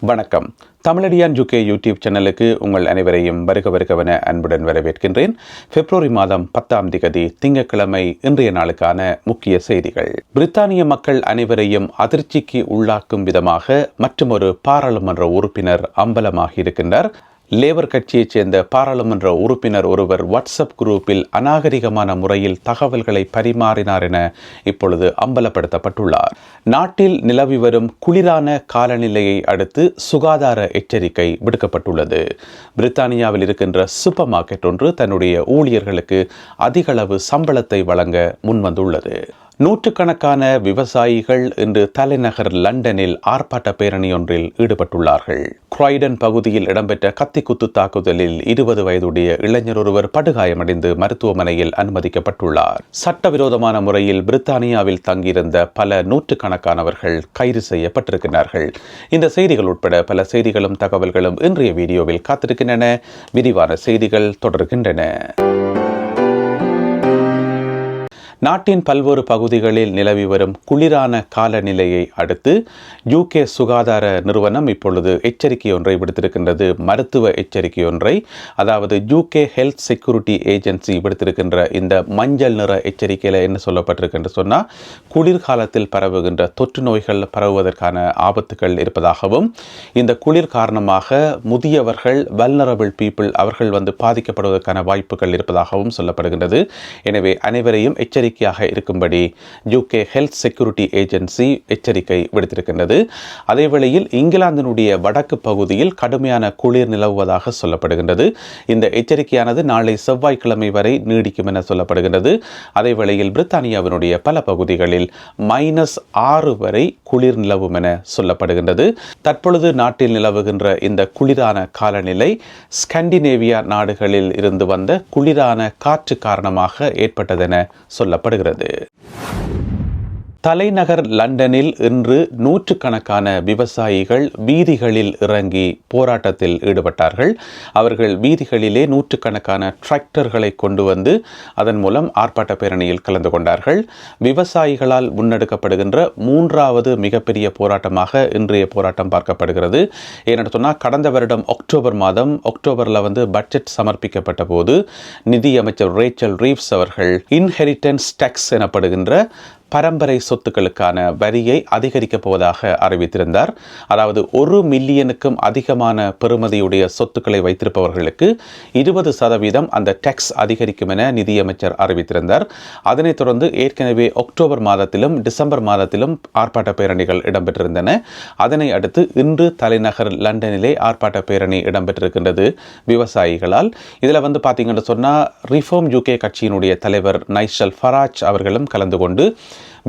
வணக்கம். தமிழடியான் ஜுகே யூடியூப் சேனலுக்கு உங்கள் அனைவரையும் வருக வருகவென அன்புடன் வரவேற்கின்றேன். பிப்ரவரி மாதம் பத்தாம் திகதி திங்கட்கிழமை இன்றைய நாளுக்கான முக்கிய செய்திகள். பிரித்தானிய மக்கள் அனைவரையும் அதிர்ச்சிக்கு உள்ளாக்கும் விதமாக மற்றொரு பாராளுமன்ற உறுப்பினர் அம்பலமாகி இருக்கின்றார். லேபர் கட்சியைச் சேர்ந்த பாராளுமன்ற உறுப்பினர் ஒருவர் வாட்ஸ்அப் குரூப்பில் அநாகரிகமான முறையில் தகவல்களை பரிமாறினார் என இப்பொழுது அம்பலப்படுத்தப்பட்டுள்ளார். நாட்டில் நிலவி வரும் குளிரான காலநிலையை அடுத்து சுகாதார எச்சரிக்கை விடுக்கப்பட்டுள்ளது. பிரித்தானியாவில் இருக்கின்ற சூப்பர் மார்க்கெட் ஒன்று தன்னுடைய ஊழியர்களுக்கு அதிகளவு சம்பளத்தை வழங்க முன்வந்துள்ளது. நூற்றுக்கணக்கான விவசாயிகள் இன்று தலைநகர் லண்டனில் ஆர்ப்பாட்ட பேரணி ஒன்றில் ஈடுபட்டுள்ளார்கள். குராய்டன் பகுதியில் இடம்பெற்ற கத்திக்குத்து தாக்குதலில் இருபது வயதுடைய இளைஞர் ஒருவர் படுகாயமடைந்து மருத்துவமனையில் அனுமதிக்கப்பட்டுள்ளார். சட்டவிரோதமான முறையில் பிரித்தானியாவில் தங்கியிருந்த பல நூற்றுக்கணக்கானவர்கள் கைது செய்யப்பட்டிருக்கிறார்கள். இந்த செய்திகள் உட்பட பல செய்திகளும் தகவல்களும் இன்றைய வீடியோவில் காத்திருக்கின்றன. விரிவான செய்திகள் தொடர்கின்றன. நாட்டின் பல்வேறு பகுதிகளில் நிலவி வரும் குளிரான காலநிலையை அடுத்து யூகே சுகாதார நிறுவனம் இப்பொழுது எச்சரிக்கை ஒன்றை விடுத்திருக்கின்றது. மருத்துவ எச்சரிக்கை ஒன்றை அதாவது யூகே ஹெல்த் செக்யூரிட்டி ஏஜென்சி விடுத்திருக்கின்ற இந்த மஞ்சள் நிற எச்சரிக்கையில் என்ன சொல்லப்பட்டிருக்கின்ற சொன்னால் குளிர்காலத்தில் பரவுகின்ற தொற்று நோய்கள் பரவுவதற்கான ஆபத்துகள் இருப்பதாகவும் இந்த குளிர் காரணமாக முதியவர்கள் வல்னரபிள் பீப்புள் அவர்கள் வந்து பாதிக்கப்படுவதற்கான வாய்ப்புகள் இருப்பதாகவும் சொல்லப்படுகின்றது. எனவே அனைவரையும் எச்சரிக்கை எச்சரிக்கையாக இருக்கும்படி யூகே ஹெல்த் செக்யூரிட்டி ஏஜென்சி எச்சரிக்கை விடுத்திருக்கின்றது. அதேவேளையில் இங்கிலாந்தினுடைய வடக்கு பகுதியில் கடுமையான குளிர் நிலவுவதாக சொல்லப்படுகின்றது. இந்த எச்சரிக்கையானது நாளை செவ்வாய்க்கிழமை வரை நீடிக்கும் என சொல்லப்படுகின்றது. அதேவேளையில் பிரித்தானியாவினுடைய பல பகுதிகளில் மைனஸ் ஆறு வரை குளிர் நிலவும் என சொல்லப்படுகின்றது. தற்பொழுது நாட்டில் நிலவுகின்ற இந்த குளிரான காலநிலை ஸ்கண்டினேவியா நாடுகளில் இருந்து வந்த குளிரான காற்று காரணமாக ஏற்பட்டதென சொல்ல சொல்லப்படுகிறது. தலைநகர் லண்டனில் இன்று நூற்றுக்கணக்கான விவசாயிகள் வீதிகளில் இறங்கி போராட்டத்தில் ஈடுபட்டார்கள். அவர்கள் வீதிகளிலே நூற்றுக்கணக்கான டிராக்டர்களை கொண்டு வந்து அதன் மூலம் ஆர்ப்பாட்ட பேரணியில் கலந்து கொண்டார்கள். விவசாயிகளால் முன்னெடுக்கப்படுகின்ற மூன்றாவது மிகப்பெரிய போராட்டமாக இன்றைய போராட்டம் பார்க்கப்படுகிறது. ஏனென்று சொன்னால் கடந்த வருடம் அக்டோபர் மாதம் அக்டோபரில் வந்து பட்ஜெட் சமர்ப்பிக்கப்பட்ட போது நிதியமைச்சர் ரேச்சல் ரீவ்ஸ் அவர்கள் இன்ஹெரிட்டன்ஸ் டேக்ஸ் எனப்படுகின்ற பரம்பரை சொத்துக்களுக்கான வரியை அதிகரிக்கப் போவதாக அறிவித்திருந்தார். அதாவது ஒரு மில்லியனுக்கும் அதிகமான பெறுமதியுடைய சொத்துக்களை வைத்திருப்பவர்களுக்கு இருபது சதவீதம் அந்த டேக்ஸ் அதிகரிக்கும் என நிதியமைச்சர் அறிவித்திருந்தார். அதனைத் தொடர்ந்து ஏற்கனவே அக்டோபர் மாதத்திலும் டிசம்பர் மாதத்திலும் ஆர்ப்பாட்ட பேரணிகள் இடம்பெற்றிருந்தன. அதனை அடுத்து இன்று தலைநகர் லண்டனிலே ஆர்ப்பாட்ட பேரணி இடம்பெற்றிருக்கின்றது விவசாயிகளால். இதில் வந்து பார்த்தீங்கன்னு சொன்னால் ரிஃபார்ம் யூகே கட்சியினுடைய தலைவர் நைஷல் ஃபராஜ் அவர்களும் கலந்து கொண்டு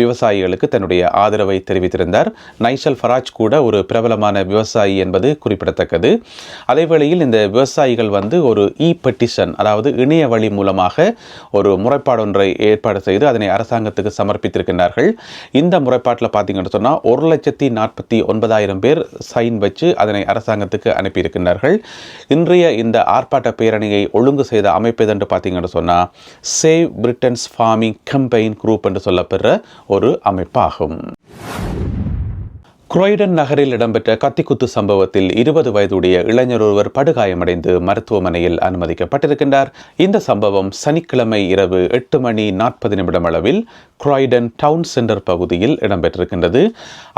விவசாயிகளுக்கு தன்னுடைய ஆதரவை தெரிவித்திருந்தார். நைஷல் ஃபராஜ் கூட ஒரு பிரபலமான விவசாயி என்பது குறிப்பிடத்தக்கது. அதேவேளையில் இந்த விவசாயிகள் வந்து ஒரு இ பெட்டிஷன் அதாவது இணைய வழி மூலமாக ஒரு முறைப்பாடு ஒன்றை ஏற்பாடு செய்து அதனை அரசாங்கத்துக்கு சமர்ப்பித்திருக்கின்றார்கள். இந்த முறைப்பாட்டில் பார்த்தீங்கன்னு சொன்னால் ஒரு லட்சத்தி நாற்பத்தி ஒன்பதாயிரம் பேர் சைன் வச்சு அதனை அரசாங்கத்துக்கு அனுப்பியிருக்கின்றார்கள். இன்றைய இந்த ஆர்ப்பாட்ட பேரணியை ஒழுங்கு செய்த அமைப்பு என்று பார்த்தீங்கன்னு சொன்னால் save Britain's farming campaign group என்று சொல்லப்படுற ஒரு அமைப்பாகும். குரோய்டன் நகரில் இடம்பெற்ற கத்திக்குத்து சம்பவத்தில் இருபது வயதுடைய இளைஞர் ஒருவர் படுகாயமடைந்து மருத்துவமனையில் அனுமதிக்கப்பட்டிருக்கின்றார். இந்த சம்பவம் சனிக்கிழமை இரவு எட்டு மணி நாற்பது நிமிடம் அளவில் குரோய்டன் டவுன் சென்டர் பகுதியில் இடம்பெற்றிருக்கின்றது.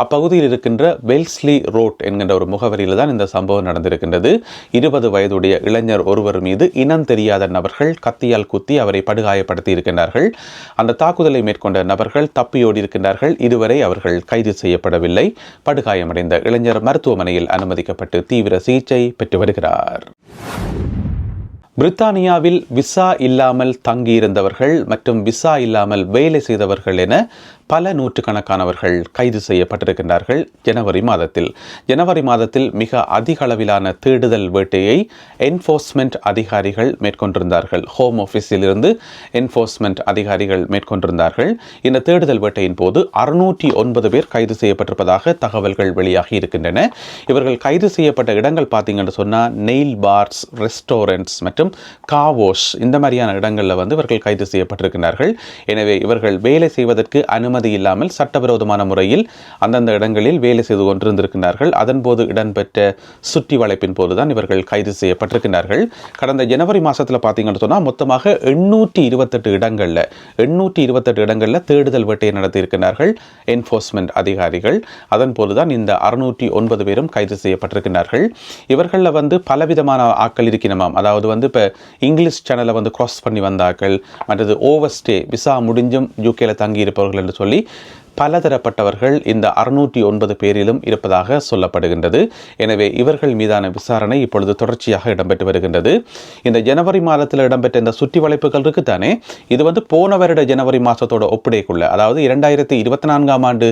அப்பகுதியில் இருக்கின்ற வெல்ஸ்லி ரோட் என்கின்ற ஒரு முகவரியில் தான் இந்த சம்பவம் நடந்திருக்கின்றது. இருபது வயதுடைய இளைஞர் ஒருவர் மீது இனம் தெரியாத நபர்கள் கத்தியால் குத்தி அவரை படுகாயப்படுத்தி இருக்கின்றார்கள். அந்த தாக்குதலை மேற்கொண்ட நபர்கள் தப்பியோடி இருக்கின்றார்கள் இதுவரை அவர்கள் கைது செய்யப்படவில்லை. படுகாயமடைந்த இளைஞர் மருத்துவமனையில் அனுமதிக்கப்பட்டு தீவிர சிகிச்சை பெற்று வருகிறார். பிரித்தானியாவில் விசா இல்லாமல் தங்கியிருந்தவர்கள் மற்றும் விசா இல்லாமல் வேலை செய்தவர்கள் என பல நூற்றுக்கணக்கானவர்கள் கைது செய்யப்பட்டிருக்கின்றார்கள் ஜனவரி மாதத்தில். ஜனவரி மாதத்தில் மிக அதிக அளவிலான தேடுதல் வேட்டையை என்ஃபோர்ஸ்மெண்ட் அதிகாரிகள் மேற்கொண்டிருந்தார்கள். ஹோம் ஆஃபீஸில் இருந்து என்ஃபோர்ஸ்மெண்ட் அதிகாரிகள் மேற்கொண்டிருந்தார்கள். இந்த தேடுதல் வேட்டையின் போது அறுநூற்றி ஒன்பது பேர் கைது செய்யப்பட்டிருப்பதாக தகவல்கள் வெளியாகி இருக்கின்றன. இவர்கள் கைது செய்யப்பட்ட இடங்கள் பார்த்தீங்கன்னு சொன்னால் நெயில் பார்ஸ் ரெஸ்டாரண்ட்ஸ் மற்றும் காவோஷ் இந்த மாதிரியான இடங்களில் வந்து இவர்கள் கைது செய்யப்பட்டிருக்கிறார்கள் எனவே இவர்கள் வேலை செய்வதற்கு அனுமதி அனுமதி இல்லாமல் சட்டவிரோதமான முறையில் அந்தந்த இடங்களில் வேலை செய்து கொண்டிருந்திருக்கிறார்கள் அதன்போது இடம்பெற்ற சுற்றி வளைப்பின் போதுதான் இவர்கள் கைது செய்யப்பட்டிருக்கிறார்கள் கடந்த ஜனவரி மாதத்தில் பார்த்தீங்கன்னு சொன்னால் மொத்தமாக எண்ணூற்றி இருபத்தெட்டு இடங்கள்ல எண்ணூற்றி இருபத்தெட்டு இடங்களில் தேடுதல் வேட்டையை நடத்தியிருக்கிறார்கள் என்ஃபோர்ஸ்மெண்ட் அதிகாரிகள். அதன் போதுதான் இந்த அறுநூற்றி ஒன்பது பேரும் கைது செய்யப்பட்டிருக்கிறார்கள் இவர்களில் வந்து பலவிதமான ஆட்கள் இருக்கணுமாம் அதாவது வந்து இப்போ இங்கிலீஷ் சேனலை வந்து கிராஸ் பண்ணி வந்தாக்கள் மற்றது ஓவர் ஸ்டே விசா முடிஞ்சும் யூகேல தங்கி இருப்பவர்கள் என்று சொல்லி Really. பலதரப்பட்டவர்கள் இந்த அறுநூற்றி ஒன்பது பேரிலும் இருப்பதாக சொல்லப்படுகின்றது. எனவே இவர்கள் மீதான விசாரணை இப்பொழுது தொடர்ச்சியாக இடம்பெற்று வருகின்றது. இந்த ஜனவரி மாதத்தில் இடம்பெற்ற இந்த சுற்றி வளைப்புகள் இருக்குத்தானே இது வந்து போன வருட ஜனவரி மாதத்தோட ஒப்பிடைக்குள்ள அதாவது இரண்டாயிரத்தி இருபத்தி நான்காம் ஆண்டு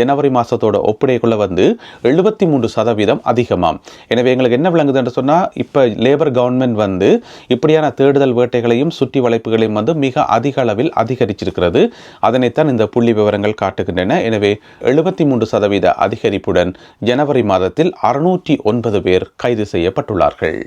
ஜனவரி மாதத்தோட ஒப்பிடைக்குள்ள வந்து எழுபத்தி மூன்று சதவீதம் அதிகமாம். எனவே எங்களுக்கு என்ன விளங்குது என்று சொன்னால் இப்போ லேபர் கவர்மெண்ட் வந்து இப்படியான தேடுதல் வேட்டைகளையும் சுற்றி வளைப்புகளையும் வந்து மிக அதிக அளவில் அதிகரிச்சிருக்கிறது. அதனைத்தான் இந்த புள்ளி விவரங்கள் வருகின்றன எனவே எழுபத்தி மூன்று சதவீத அதிகரிப்புடன் ஜனவரி மாதத்தில் அறுநூற்றி ஒன்பது பேர் கைது செய்யப்பட்டுள்ளார்கள்.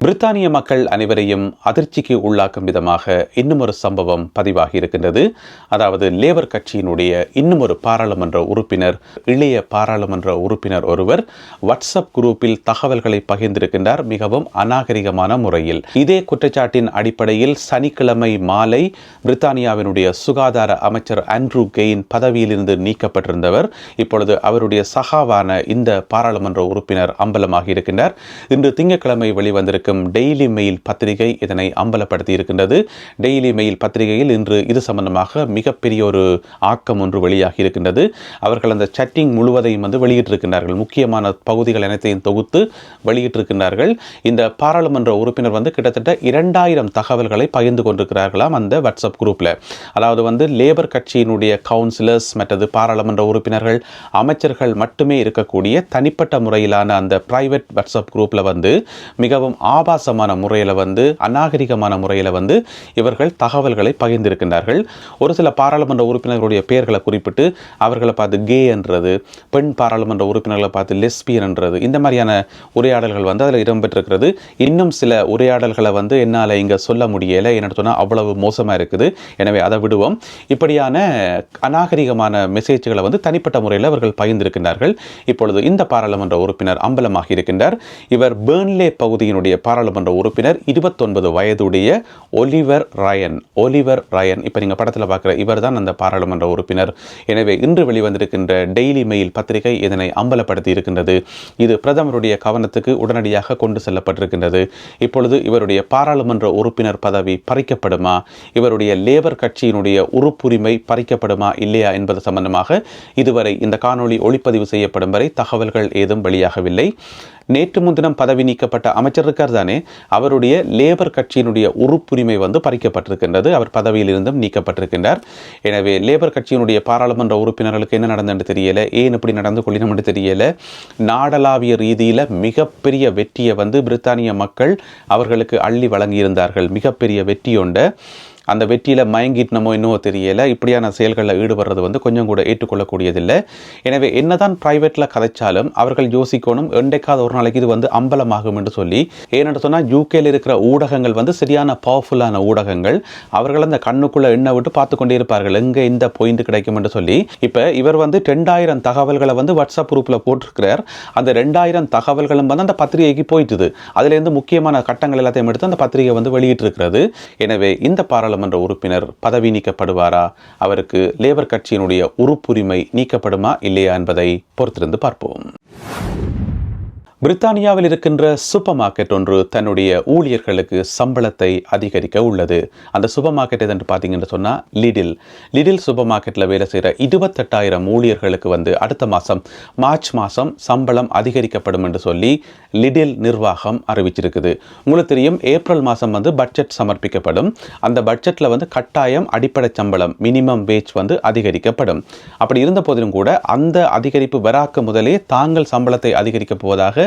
பிரித்தானிய மக்கள் அனைவரையும் அதிர்ச்சிக்கு உள்ளாக்கும் விதமாக இன்னும் ஒரு சம்பவம் பதிவாகி இருக்கின்றது அதாவது லேபர் கட்சியினுடைய இன்னும் ஒரு பாராளுமன்ற உறுப்பினர் இளைய பாராளுமன்ற உறுப்பினர் ஒருவர் வாட்ஸ்அப் குரூப்பில் தகவல்களை பகிர்ந்திருக்கின்றார் மிகவும் அநாகரிகமான முறையில். இதே குற்றச்சாட்டின் அடிப்படையில் சனிக்கிழமை மாலை பிரித்தானியாவினுடைய சுகாதார அமைச்சர் ஆண்ட்ரூ கெயின் பதவியிலிருந்து நீக்கப்பட்டிருந்தவர். இப்பொழுது அவருடைய சகாவான இந்த பாராளுமன்ற உறுப்பினர் அம்பலமாகி இருக்கின்றார் இன்று திங்கட்கிழமை வெளிவந்திருக்கும் டெய்லி மெயில் பத்திரிகை இதனை அம்பலப்படுத்தி இருக்கின்றது டெய்லி மெயில் பத்திரிகையில் இன்று இது சம்பந்தமாக மிகப்பெரிய ஒரு ஆக்கம் ஒன்று வெளியாகி இருக்கின்றது. அவர்கள் அந்த சட்டிங் முழுவதையும் வந்து வெளியிட்டிருக்கின்றார்கள். முக்கியமான பகுதிகள் அனைத்தையும் தொகுத்து வெளியிட்டிருக்கின்றார்கள். இந்த பாராளுமன்ற உறுப்பினர் வந்து கிட்டத்தட்ட இரண்டாயிரம் தகவல்களை பகிர்ந்து கொண்டிருக்கிறார்களாம் அந்த வாட்ஸ்அப் குரூப்பில் அதாவது வந்து லேபர் கட்சியினுடைய கவுன்சிலர்ஸ் மற்றது பாராளுமன்ற உறுப்பினர்கள் அமைச்சர்கள் மட்டுமே இருக்கக்கூடிய தனிப்பட்ட முறையிலான அந்த பிரைவேட் வாட்ஸ்அப் குரூப்பில் வந்து மிகவும் ஆபாசமான முறையில் வந்து அநாகரிகமான முறையில் வந்து இவர்கள் தகவல்களை பகிர்ந்திருக்கின்றார்கள். ஒரு சில பாராளுமன்ற உறுப்பினர்களுடைய பெயர்களை குறிப்பிட்டு அவர்களை பார்த்து கே என்றது பெண் பாராளுமன்ற உறுப்பினர்களை பார்த்து லெஸ்பியன் என்றது இந்த மாதிரியான உரையாடல்கள் வந்து அதில் இடம்பெற்றிருக்கிறது. இன்னும் சில உரையாடல்களை வந்து என்னால் இங்கே சொல்ல முடியலை. என்ன சொன்னால் அவ்வளவு மோசமாக இருக்குது. எனவே அதை விடுவோம். இப்படியான அநாகரிகமான மெசேஜ்களை வந்து தனிப்பட்ட முறையில் அவர்கள் பகிர்ந்திருக்கின்றார்கள். இப்பொழுது இந்த பாராளுமன்ற உறுப்பினர் அம்பலமாகி இருக்கின்றார். இவர் பேர்ன்லே பகுதியினுடைய பாராளுமன்ற உறுப்பினர் இருபத்தொன்பது வயதுடைய ஒலிவர் ரயன் ஒலிவர் ரயன். இப்போ நீங்கள் படத்தில் பார்க்குற இவர் தான் அந்த பாராளுமன்ற உறுப்பினர். எனவே இன்று வெளிவந்திருக்கின்ற டெய்லி மெயில் பத்திரிகை இதனை அம்பலப்படுத்தி இருக்கின்றது. இது பிரதமருடைய கவனத்துக்கு உடனடியாக கொண்டு செல்லப்பட்டிருக்கின்றது. இப்பொழுது இவருடைய பாராளுமன்ற உறுப்பினர் பதவி பறிக்கப்படுமா? இவருடைய லேபர் கட்சியினுடைய உறுப்புரிமை பறிக்கப்படுமா இல்லையா என்பது சம்பந்தமாக இதுவரை இந்த காணொளி ஒளிப்பதிவு செய்யப்படும் வரை தகவல்கள் ஏதும் வெளியாகவில்லை. நேற்று முன்தினம் பதவி நீக்கப்பட்ட அமைச்சர் இருக்கார் தானே அவருடைய லேபர் கட்சியினுடைய உறுப்புரிமை வந்து பறிக்கப்பட்டிருக்கின்றது. அவர் பதவியிலிருந்தும் நீக்கப்பட்டிருக்கின்றார். எனவே லேபர் கட்சியினுடைய பாராளுமன்ற உறுப்பினர்களுக்கு என்ன நடந்ததுன்னு தெரியல ஏன் இப்படி நடந்து கொள்ளினோம்னு தெரியல. நாடளாவிய ரீதியில் மிகப்பெரிய வெற்றியை வந்து பிரித்தானிய மக்கள் அவர்களுக்கு அள்ளி வழங்கியிருந்தார்கள். மிகப்பெரிய வெற்றியொண்ட அந்த வெற்றியில் மயங்கிட்டனமோ என்னவோ தெரியலை. இப்படியான செயல்களில் ஈடுபடுறது வந்து கொஞ்சம் கூட ஏற்றுக்கொள்ளக்கூடியதில்லை. எனவே என்னதான் ப்ரைவேட்டில் கதைச்சாலும் அவர்கள் யோசிக்கணும் எண்டைக்காத ஒரு நாளைக்கு இது வந்து அம்பலமாகும் என்று சொல்லி. ஏனென்று சொன்னால் யூகேல இருக்கிற ஊடகங்கள் வந்து சரியான பவர்ஃபுல்லான ஊடகங்கள். அவர்கள் அந்த கண்ணுக்குள்ளே எண்ணெய் விட்டு பார்த்து கொண்டே இருப்பார்கள். எங்கே இந்த பாயிண்ட் கிடைக்கும் என்று சொல்லி. இப்போ இவர் வந்து ரெண்டாயிரம் தகவல்களை வந்து வாட்ஸ்அப் குரூப்பில் போட்டிருக்கிறார். அந்த ரெண்டாயிரம் தகவல்களும் வந்து அந்த பத்திரிகைக்கு போயிட்டுது. அதுலேருந்து முக்கியமான கட்டங்கள் எல்லாத்தையும் எடுத்து அந்த பத்திரிகை வந்து வெளியிட்டிருக்கிறது. எனவே இந்த பாராளுமன்ற உறுப்பினர் பதவி நீக்கப்படுவாரா? அவருக்கு லேபர் கட்சியினுடைய உறுப்புரிமை நீக்கப்படுமா இல்லையா என்பதை பொறுத்திருந்து பார்ப்போம். பிரித்தானியாவில் இருக்கின்ற சூப்பர் மார்க்கெட் ஒன்று தன்னுடைய ஊழியர்களுக்கு சம்பளத்தை அதிகரிக்க உள்ளது. அந்த சூப்பர் மார்க்கெட் எதென்று பார்த்தீங்கன்னு சொன்னால் லிடில் லிடில் சூப்பர் மார்க்கெட்டில் வேலை செய்கிற இருபத்தெட்டாயிரம் ஊழியர்களுக்கு வந்து அடுத்த மாதம் மார்ச் மாதம் சம்பளம் அதிகரிக்கப்படும் என்று சொல்லி லிடில் நிர்வாகம் அறிவிச்சிருக்குது. உங்களுக்கு தெரியும் ஏப்ரல் மாதம் வந்து பட்ஜெட் சமர்ப்பிக்கப்படும். அந்த பட்ஜெட்டில் வந்து கட்டாயம் அடிப்படை சம்பளம் மினிமம் வேஜ் வந்து அதிகரிக்கப்படும். அப்படி இருந்த போதிலும் கூட அந்த அதிகரிப்பு வராக்க முதலே தாங்கள் சம்பளத்தை அதிகரிக்கப் போவதாக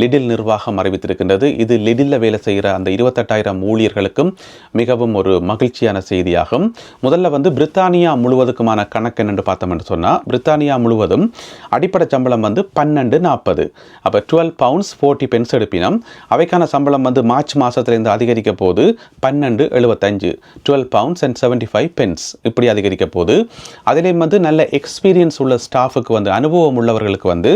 லிடில் நிர்வாகம் அறிவித்திருக்கின்றது. இது லிடில்ல வேலை செய்கிற அந்த இருபத்தெட்டாயிரம் ஊழியர்களுக்கும் மிகவும் ஒரு மகிழ்ச்சியான செய்தியாகும். முதல்ல வந்து பிரித்தானியா முழுவதுக்குமான கணக்கு என்னென்று பார்த்தோம் என்று சொன்னால் பிரித்தானியா முழுவதும் அடிப்படை சம்பளம் வந்து பன்னெண்டு நாற்பது அப்போ டுவெல் பவுண்ட்ஸ் ஃபோர்ட்டி பென்ஸ் எடுப்பினம். அவைக்கான சம்பளம் வந்து மார்ச் மாதத்துலேருந்து அதிகரிக்க போது பன்னெண்டு எழுபத்தஞ்சு twelve pounds and seventy five pence இப்படி அதிகரிக்க போது அதிலேயும் வந்து நல்ல எக்ஸ்பீரியன்ஸ் உள்ள ஸ்டாஃபுக்கு வந்து அனுபவம் உள்ளவர்களுக்கு வந்து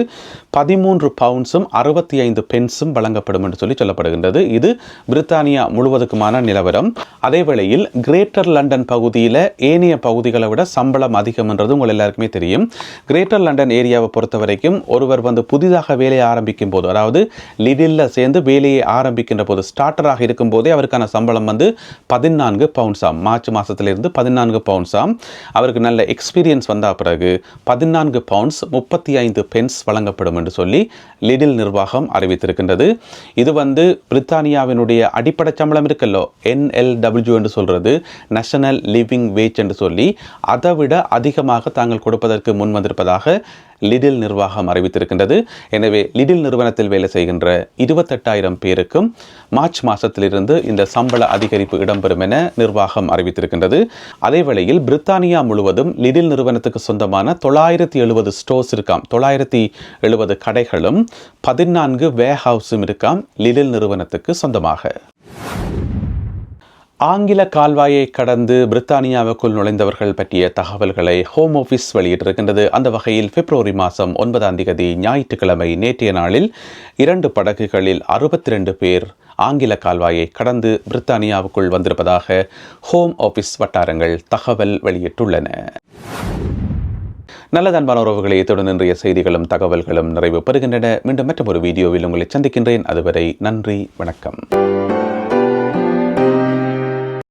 பதிமூன்று பவுண்ட்ஸும் அறுபத்தி ஐந்து பென்ஸும் வழங்கப்படும் என்று சொல்லி சொல்லப்படுகின்றது. இது பிரித்தானியா முழுவதுக்குமான நிலவரம். அதேவேளையில் கிரேட்டர் லண்டன் பகுதியில் ஏனைய பகுதிகளை விட சம்பளம் அதிகம் என்றது உங்கள் எல்லாருக்குமே தெரியும். கிரேட்டர் லண்டன் ஏரியாவை பொறுத்த வரைக்கும் ஒருவர் வந்து புதிதாக வேலையை ஆரம்பிக்கும் போது அதாவது லிடில்ல சேர்ந்து வேலையை ஆரம்பிக்கின்ற போது ஸ்டார்டராக இருக்கும் போதே அவருக்கான சம்பளம் வந்து பதினான்கு பவுண்ட்ஸாம் மார்ச் மாதத்திலிருந்து பதினான்கு பவுண்ட்ஸாம் அவருக்கு நல்ல எக்ஸ்பீரியன்ஸ் வந்த பிறகு பதினான்கு பவுண்ட்ஸ் முப்பத்தி ஐந்து பென்ஸ் வழங்கப்படும் என்று சொல்லி லிடில் நிர்வாகம் அறிவித்திருக்கின்றது. இது வந்து பிரித்தானியாவினுடைய அடிப்படை சம்பளம் இருக்கல்லோ? என்எல்டபிள்யூ என்று சொல்றது நேஷனல் லிவிங் வேஜ் என்று சொல்லி அதை விட அதிகமாக தாங்கள் கொடுப்பதற்கு முன் வந்திருப்பதாக லிடில் நிர்வாகம் அறிவித்திருக்கின்றது. எனவே லிடில் நிறுவனத்தில் வேலை செய்கின்ற இருபத்தெட்டாயிரம் பேருக்கும் மார்ச் மாதத்திலிருந்து இந்த சம்பள அதிகரிப்பு இடம்பெறும் என நிர்வாகம் அறிவித்திருக்கின்றது. அதேவேளையில் பிரித்தானியா முழுவதும் லிடில் நிறுவனத்துக்கு சொந்தமான தொள்ளாயிரத்தி எழுபது ஸ்டோர்ஸ் இருக்காம். தொள்ளாயிரத்தி எழுபது கடைகளும் பதினான்கு வேர்ஹவுஸும் இருக்காம் லிடில் நிறுவனத்துக்கு சொந்தமாக. ஆங்கில கால்வாயை கடந்து பிரித்தானியாவுக்குள் நுழைந்தவர்கள் பற்றிய தகவல்களை ஹோம் ஆஃபீஸ் வெளியிட்டிருக்கின்றது. அந்த வகையில் பிப்ரவரி மாதம் ஒன்பதாம் தேதி ஞாயிற்றுக்கிழமை நேற்றைய நாளில் இரண்டு படகுகளில் அறுபத்தி ரெண்டு பேர் ஆங்கில கால்வாயை கடந்து பிரித்தானியாவுக்குள் வந்திருப்பதாக ஹோம் ஆஃபீஸ் வட்டாரங்கள் தகவல் வெளியிட்டுள்ளன. நல்ல அன்பான உறவுகளை இத்துடன் இன்றைய செய்திகளும் தகவல்களும் நிறைவு பெறுகின்றன. மீண்டும் மற்றொரு வீடியோவில் உங்களை சந்திக்கின்றேன். அதுவரை நன்றி வணக்கம்.